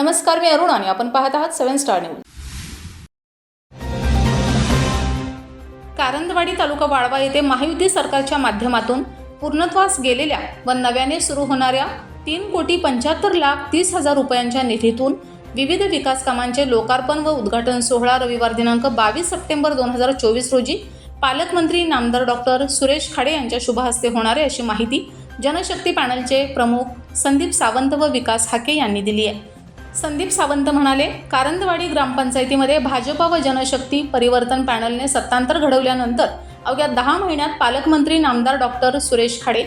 नमस्कार मी अरुण आणि आपण पाहत आहात seven star news. Karandwadi taluka Walwa येथे महायुती सरकारच्या माध्यमातून पूर्णत्वास गेलेल्या व नव्याने सुरू होणाऱ्या तीन कोटी पंच्याहत्तर लाख तीस हजार रुपयांच्या निधीतून विविध विकास कामांचे लोकार्पण व उद्घाटन सोहळा रविवार दिनांक बावीस सप्टेंबर दोन हजार चोवीस रोजी पालकमंत्री नामदार डॉक्टर सुरेश खाडे यांच्या शुभहस्ते होणारे होणार आहे अशी माहिती जनशक्ती पॅनलचे प्रमुख संदीप सावंत व विकास हाके यांनी दिली आहे. संदीप सावंत म्हणाले कारंदवाडी ग्रामपंचायतीमध्ये भाजपा व जनशक्ती परिवर्तन पॅनलने सत्तांतर घडवल्यानंतर अवघ्या दहा महिन्यात पालकमंत्री नामदार डॉक्टर सुरेश खाडे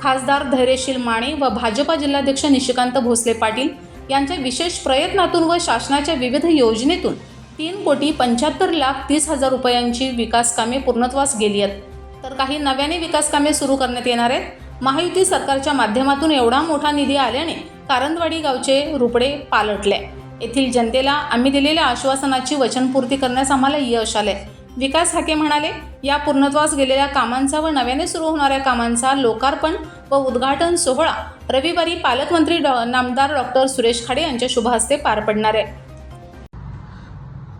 खासदार धैर्यशील माने व भाजपा जिल्हाध्यक्ष निशिकांत भोसले पाटील यांच्या विशेष प्रयत्नातून व शासनाच्या विविध योजनेतून तीन कोटी पंच्याहत्तर लाख तीस हजार रुपयांची विकास कामे पूर्णत्वास गेली आहेत. तर काही नव्याने विकास कामे सुरू करण्यात येणार आहेत. महायुती सरकारच्या माध्यमातून एवढा मोठा निधी आल्याने कारंदवाडी गावचे रुपडे पालटले. येथील जनतेला आम्ही दिलेल्या आश्वासनाची वचनपूर्ती करण्यास आम्हाला यश आले. विकास हाके म्हणाले या पूर्णत्वास गेलेल्या कामांचा व नव्याने सुरू होणाऱ्या कामांचा लोकार्पण व उद्घाटन सोहळा रविवारी पालकमंत्री डॉ नामदार डॉक्टर सुरेश खाडे यांच्या शुभहस्ते पार पडणार आहे.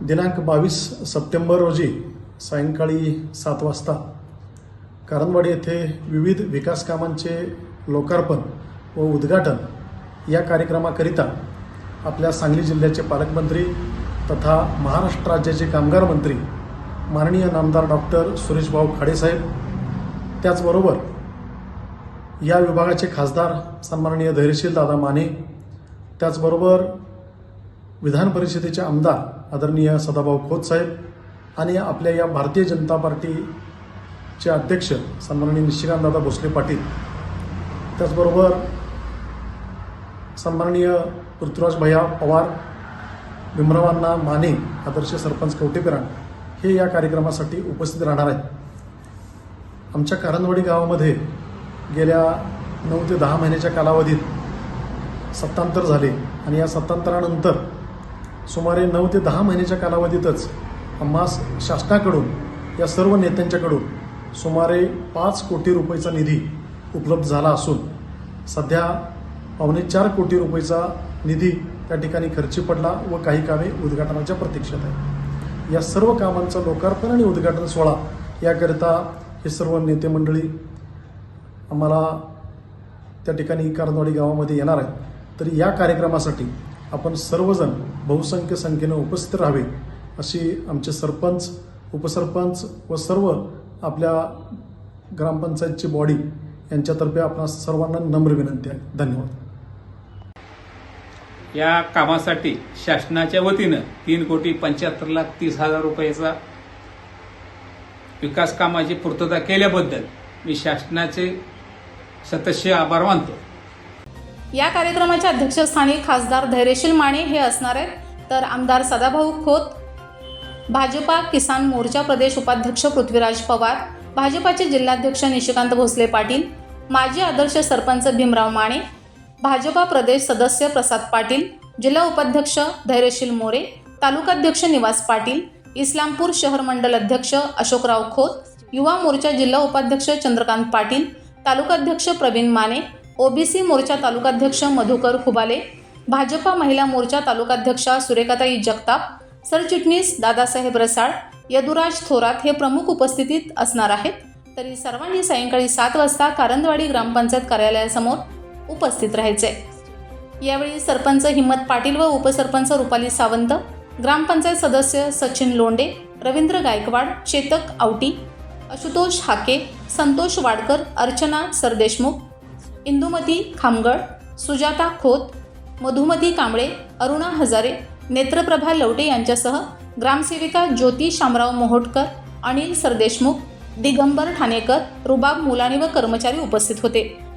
दिनांक बावीस सप्टेंबर रोजी सायंकाळी सात वाजता कारंदवाडी येथे विविध विकास कामांचे लोकार्पण व उद्घाटन या कार्यक्रमाकरिता आपल्या सांगली जिल्ह्याचे पालकमंत्री तथा महाराष्ट्र राज्याचे कामगार मंत्री माननीय नामदार डॉक्टर सुरेशभाऊ खाडेसाहेब त्याचबरोबर या विभागाचे खासदार सन्माननीय धैर्यशील दादा माने त्याचबरोबर विधान परिषदेचे आमदार आदरणीय सदाभाऊ खोतसाहेब आणि आपल्या या भारतीय जनता पार्टीचे अध्यक्ष सन्माननीय निशिकांतदादा भोसले पाटील. त्याचबरोबर सन्माननीय पृथ्वीराज भैया पवार भीमरावांना माने आदर्श सरपंच कवटेकरण हे या कार्यक्रमासाठी उपस्थित राहणार आहेत. आमच्या कारंदवाडी गावामध्ये गेल्या नऊ ते दहा महिन्याच्या कालावधीत सत्तांतर झाले आणि या सत्तांतरानंतर सुमारे नऊ ते दहा महिन्याच्या कालावधीतच आम्हास शासनाकडून या सर्व नेत्यांच्याकडून सुमारे पाच कोटी रुपयेचा निधी उपलब्ध झाला असून सध्या पावणे चार कोटी रुपयेचा निधी त्या ठिकाणी खर्ची पडला व काही कामे उद्घाटनाच्या प्रतीक्षेत आहे या सर्व कामांचा लोकार्पण आणि उद्घाटन सोहळा याकरिता हे सर्व नेते मंडळी आम्हाला त्या ठिकाणी कारंदवाडी गावामध्ये येणार आहेत. तर या कार्यक्रमासाठी आपण सर्वजण बहुसंख्य संख्येनं उपस्थित राहावे अशी आमचे सरपंच उपसरपंच व सर्व आपल्या ग्रामपंचायतची बॉडी यांच्यातर्फे आपणा सर्वांना नम्र विनंती आहे. धन्यवाद. या कामासाठी शासनाच्या वतीनं तीन कोटी पंच्याहत्तर लाख तीस हजार रुपयाचा विकास कामाची पूर्तता केल्याबद्दल मी शासनाचे सतस्य आभार मानतो. या कार्यक्रमाच्या अध्यक्षस्थानी खासदार धैर्यशील माने हे असणार आहेत. तर आमदार सदाभाऊ खोत भाजपा किसान मोर्चा प्रदेश उपाध्यक्ष पृथ्वीराज पवार भाजपाचे जिल्हाध्यक्ष निशिकांत भोसले पाटील माजी आदर्श सरपंच भीमराव माने भाजपा प्रदेश सदस्य प्रसाद पाटील जिल्हा उपाध्यक्ष धैर्यशील मोरे तालुकाध्यक्ष निवास पाटील इस्लामपूर शहर मंडल अध्यक्ष अशोकराव खोत युवा मोर्चा जिल्हा उपाध्यक्ष चंद्रकांत पाटील तालुकाध्यक्ष प्रवीण माने ओबीसी मोर्चा तालुकाध्यक्ष मधुकर हुबाले भाजपा महिला मोर्चा तालुकाध्यक्षा सुरेखाताई जगताप सरचिटणीस दादासाहेब रसाळ यदुराज थोरात हे प्रमुख उपस्थितीत असणार आहेत. तरी सर्वांनी सायंकाळी सात वाजता कारंदवाडी ग्रामपंचायत कार्यालयासमोर उपस्थित राहायचे. यावेळी सरपंच हिम्मत पाटील व उपसरपंच रुपाली सावंत ग्रामपंचायत सदस्य सचिन लोंडे रवींद्र गायकवाड चेतक आवटी आशुतोष हाके संतोष वाडकर अर्चना सरदेशमुख इंदुमती खामगड सुजाता खोत मधुमती कांबळे अरुणा हजारे नेत्रप्रभा लवटे यांच्यासह ग्रामसेविका ज्योती शामराव मोहोटकर अनिल सरदेशमुख दिगंबर ठाणेकर रुबाब मुलाणी व कर्मचारी उपस्थित होते.